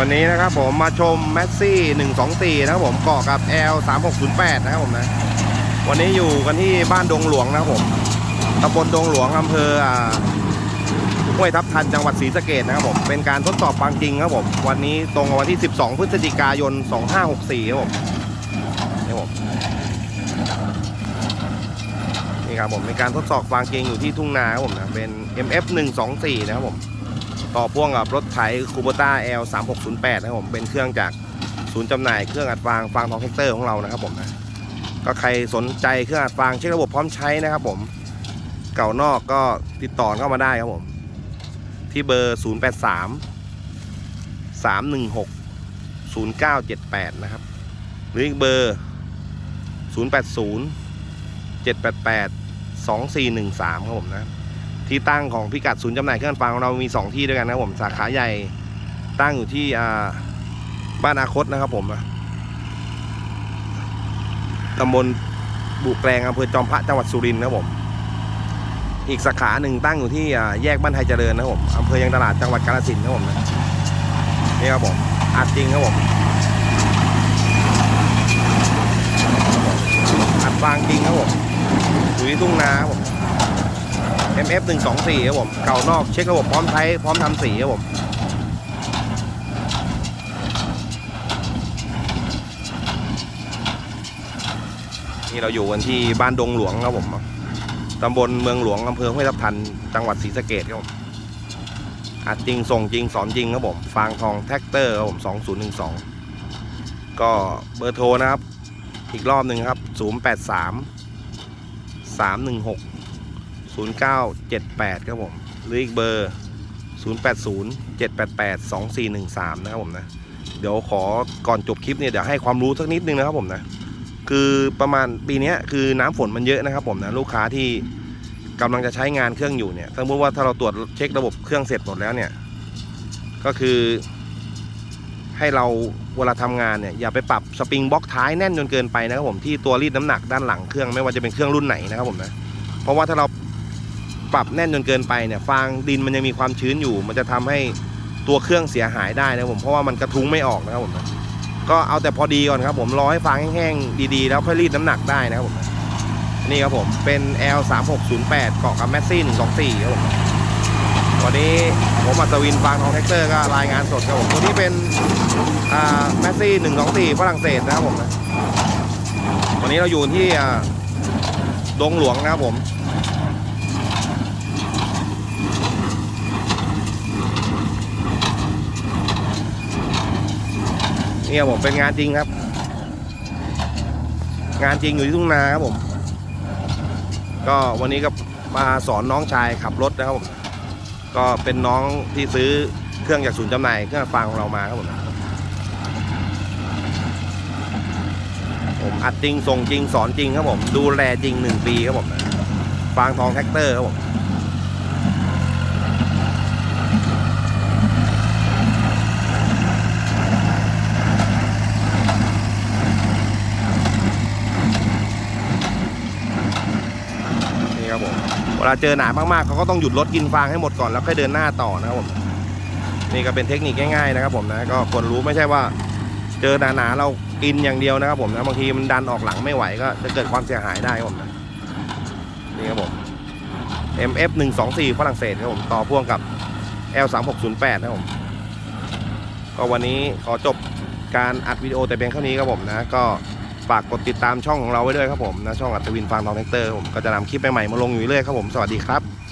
วันนี้นะครับผมมาชมแมสซี่124 นะครับผมเกาะกับ L 3608 นะครับผมนะ วันนี้อยู่กันที่บ้านดงหลวงนะครับผมตำบลดงหลวงอำเภอห้วยทับทันจังหวัดศรีสะเกดนะครับผมเป็นการทดสอบฟังจริงครับผมวันนี้ตรงวันที่ 12 พฤศจิกายน 2564 ครับผมนี่ผมนี่ครับผมเป็นการทดสอบฟังจริงอยู่ที่ทุ่งนาครับผมนะเป็น MF 124 นะครับผม ต่อพ่วงกับรถไถคูโบต้า L 3 6 0 8นะครับผมเป็นเครื่องจากศูนย์จำหน่ายเครื่องอัดฟางฟางทองแท็กเตอร์ของเรานะครับผมนะก็ใครสนใจเครื่องอัดฟางเช็คระบบพร้อมใช้นะครับผมเก่านอกก็ติดต่อเข้ามาได้ครับผม ที่เบอร์ 0 8 3 3 1 6 0 9 7 8 นะครับ หรืออีกเบอร์ 0 8 0 7 8 8 2 4 1 3 ครับผมนะ ที่ตั้งของพิกัดศูนย์จำหน่ายเครื่องฟังของเรามี 2 ที่ด้วยกันนะครับผมสาขาใหญ่ตั้งอยู่ที่บ้านอาคตนะครับผมตำบลบุแกลงอำเภอจอมพระจังหวัดสุรินทร์นะครับผม อีกสาขาหนึ่งตั้งอยู่ที่แยกบ้านไทยเจริญนะครับผมอำเภอยังตลาดจังหวัดกาฬสินธุ์นะครับผมนะนี่ครับผมอัดจริงครับผมอัดฟางจริงครับผมอยู่ที่ทุ่งนาครับผม MF 1 2 4ครับผม เก่านอกเช็คระบบพร้อมใช้พร้อมทำสีครับผมนี่เราอยู่กันที่บ้านดงหลวงครับผมตำบลเมืองหลวงอำเภอห้วยทับทัน จังหวัดศรีสะเกดครับผมอัดจริงส่งจริงสอนจริงครับผม ฟางทองแท็กเตอร์ครับผม2012 ก็เบอร์โทรนะครับ อีกรอบหนึ่งครับ 083 316 0978 ครับผม หรืออีกเบอร์ 080 788 2413 นะครับผมนะ เดี๋ยวขอก่อนจบคลิปเนี่ยเดี๋ยวให้ความรู้สักนิดนึงนะครับผมนะ คือประมาณปีนี้คือน้ำฝนมันเยอะนะครับผมนะ ลูกค้าที่กำลังจะใช้งานเครื่องอยู่เนี่ยสมมติว่าถ้าเราตรวจเช็คระบบเครื่องเสร็จหมดแล้วเนี่ย ก็คือให้เราเวลาทำงานเนี่ยอย่าไปปรับสปริงบล็อกท้ายแน่นจนเกินไปนะครับผมที่ตัวรีดน้ำหนักด้านหลังเครื่องไม่ว่าจะเป็นเครื่องรุ่นไหนนะครับผมนะเพราะว่าถ้าเรา ปรับแน่นจนเกินไปเนี่ยฟางดินมันยังมีความชื้นอยู่ มันจะทำให้ตัวเครื่องเสียหายได้นะผมเพราะว่ามันกระทุ้งไม่ออกนะครับผมก็เอาแต่พอดีก่อนครับผมรอให้ฟางแห้งๆดีๆ แล้วค่อยรีดน้ำหนักได้นะครับผมนี่ครับผมเป็น L 3 6 0 8 เกาะกับแมสซี่124ครับผมวันนี้ผมอัศวินฟางทองแท็กเตอร์ก็รายงานสดครับผมตัวนี้เป็นแมสซี่124ฝรั่งเศสนะครับผมวันนี้เราอยู่ที่ดงหลวงนะครับผม นี่ครับผมเป็นงานจริงครับ งานจริงอยู่ที่ทุ่งนาครับผม ก็วันนี้ก็มาสอนน้องชายขับรถนะครับผมก็เป็นน้องที่ซื้อเครื่องจากศูนย์จำหน่ายเครื่องฟังของเรามาครับผมผมอัดจริงส่งจริงสอนจริงครับผม ดูแลจริงหนึ่งปีครับผมฟางทองแท็กเตอร์ครับผม นี่ครับผม เว ลาเจอหนามากๆเขาก็ต้องหยุดรถกินฟางให้หมดก่อนแล้วค่อยเดินหน้าต่อนะครับผมนี่ก็เป็นเทคนิคง่ายๆนะครับ ผมนะก็ควรรู้ไม่ใช่ว่า เจอหนาๆเรากินอย่างเดียวนะครับ ผมนะบางทีมันดันออกหลังไม่ไหวก็จะเกิดความเสียหายได้ครับผมนะนี่ครับผม MF 1 2 4ฝรั่งเศสครับผมต่อพ่วงกับ L 3 6 0 8นะครับผมก็วันนี้ขอจบการอัดวิดีโอแต่เพียงเท่านี้ครับผมนะก็ ฝากกดติดตามช่องของเราไว้ด้วยครับผมนะช่องอัตวินฟาร์มทองแท็กเตอร์ผมก็จะนำคลิปใหม่ๆมาลงอยู่เรื่อยครับผมสวัสดีครับ